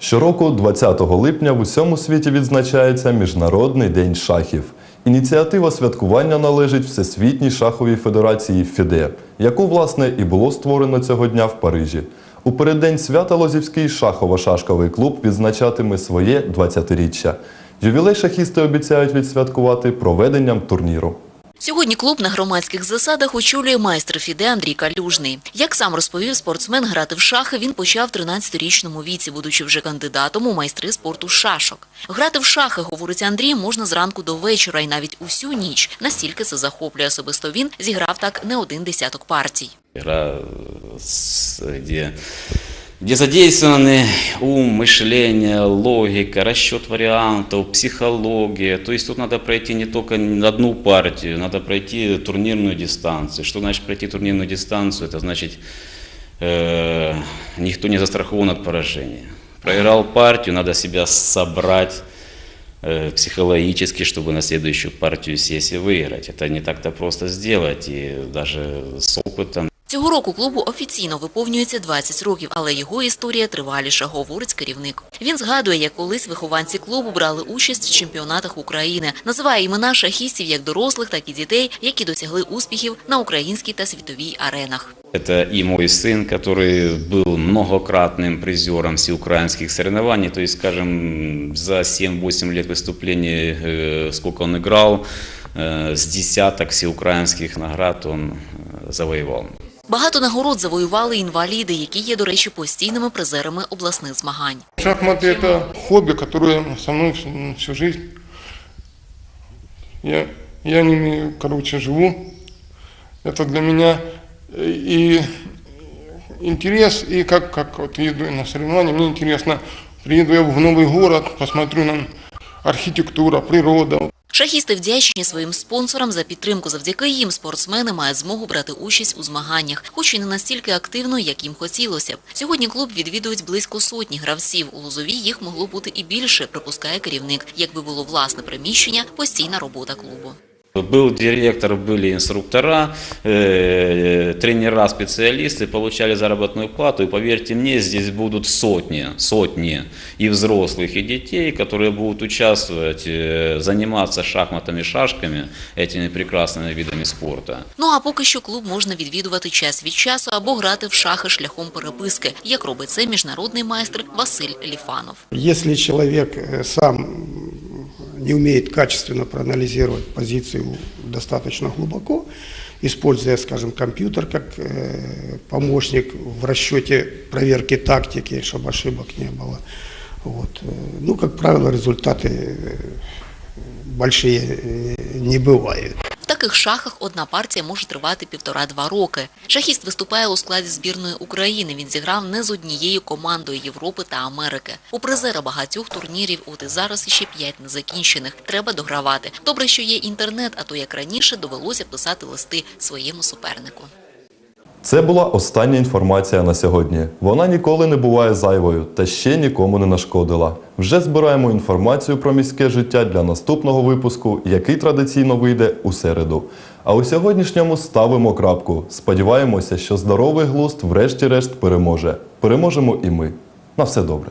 Щороку, 20 липня, в усьому світі відзначається Міжнародний день шахів. Ініціатива святкування належить Всесвітній шаховій федерації ФІДЕ, яку, власне, і було створено цього дня в Парижі. У переддень свята Лозівський шахово-шашковий клуб відзначатиме своє 20-річчя. Ювілей шахісти обіцяють відсвяткувати проведенням турніру. Сьогодні клуб на громадських засадах очолює майстер Фіде Андрій Калюжний. Як сам розповів спортсмен, грати в шахи він почав в 13-річному віці, будучи вже кандидатом у майстри спорту шашок. Грати в шахи, говорить Андрій, можна зранку до вечора і навіть усю ніч. Настільки це захоплює особисто він, зіграв так не один десяток партій. Игра, с- где, задействованы ум, мышление, логика, расчет вариантов, психология. То есть тут надо пройти не только одну партию, надо пройти турнирную дистанцию. Что значит пройти турнирную дистанцию? Это значит, э, никто не застрахован от поражения. Проиграл партию, надо себя собрать э, психологически, чтобы на следующую партию сессии выиграть. Это не так-то просто сделать, и даже с опытом Цього року клубу офіційно виповнюється 20 років, але його історія триваліша, говорить керівник. Він згадує, як колись вихованці клубу брали участь в чемпіонатах України. Називає імена шахістів як дорослих, так і дітей, які досягли успіхів на українській та світовій аренах. Это и мой сын, который был многократным призером всеукраинских соревнований. То есть, скажем, за 7-8 лет выступлений, э, сколько он играл, э, с десяток всеукраинских наград он э, завоевал. Багато нагород завоювали інваліди, які є, до речі, постійними призерами обласних змагань. Шахматы – это хобби, которое со мной всю, всю жизнь. Я, я ними, короче, живу. Это для меня и интерес, и как, как вот еду на соревнования, мне интересно, приеду я в новый город, посмотрю на архитектура, природа. Шахісти вдячні своїм спонсорам за підтримку. Завдяки їм спортсмени мають змогу брати участь у змаганнях, хоч і не настільки активно, як їм хотілося. Сьогодні клуб відвідують близько сотні гравців. У Лозовій їх могло бути і більше, припускає керівник. Якби було власне приміщення, постійна робота клубу. Был директор, были инструктора, э, тренера, специалисты, получали заработную плату. И поверьте мне, здесь будут сотни, сотни и взрослых, и детей, которые будут участвовать, э, заниматься шахматами, шашками, этими прекрасными видами спорта. Ну а поки що клуб можна відвідувати час від часу або грати в шахи шляхом переписки, як робить це міжнародний майстер Василь Ліфанов. Если человек э, сам не умеет качественно проанализировать позицию достаточно глубоко, используя, скажем, компьютер как э, помощник в расчете проверки тактики, чтобы ошибок не было. Вот. Ну, как правило, результаты э, большие э, не бывают. Таких шахах одна партія може тривати півтора-два роки. Шахіст виступає у складі збірної України. Він зіграв не з однією командою Європи та Америки. У призера багатьох турнірів, от і зараз іще п'ять незакінчених. Треба догравати. Добре, що є інтернет, а то як раніше довелося писати листи своєму супернику. Це була остання інформація на сьогодні. Вона ніколи не буває зайвою та ще нікому не нашкодила. Вже збираємо інформацію про міське життя для наступного випуску, який традиційно вийде у середу. А у сьогоднішньому ставимо крапку. Сподіваємося, що здоровий глузд врешті-решт переможе. Переможемо і ми. На все добре.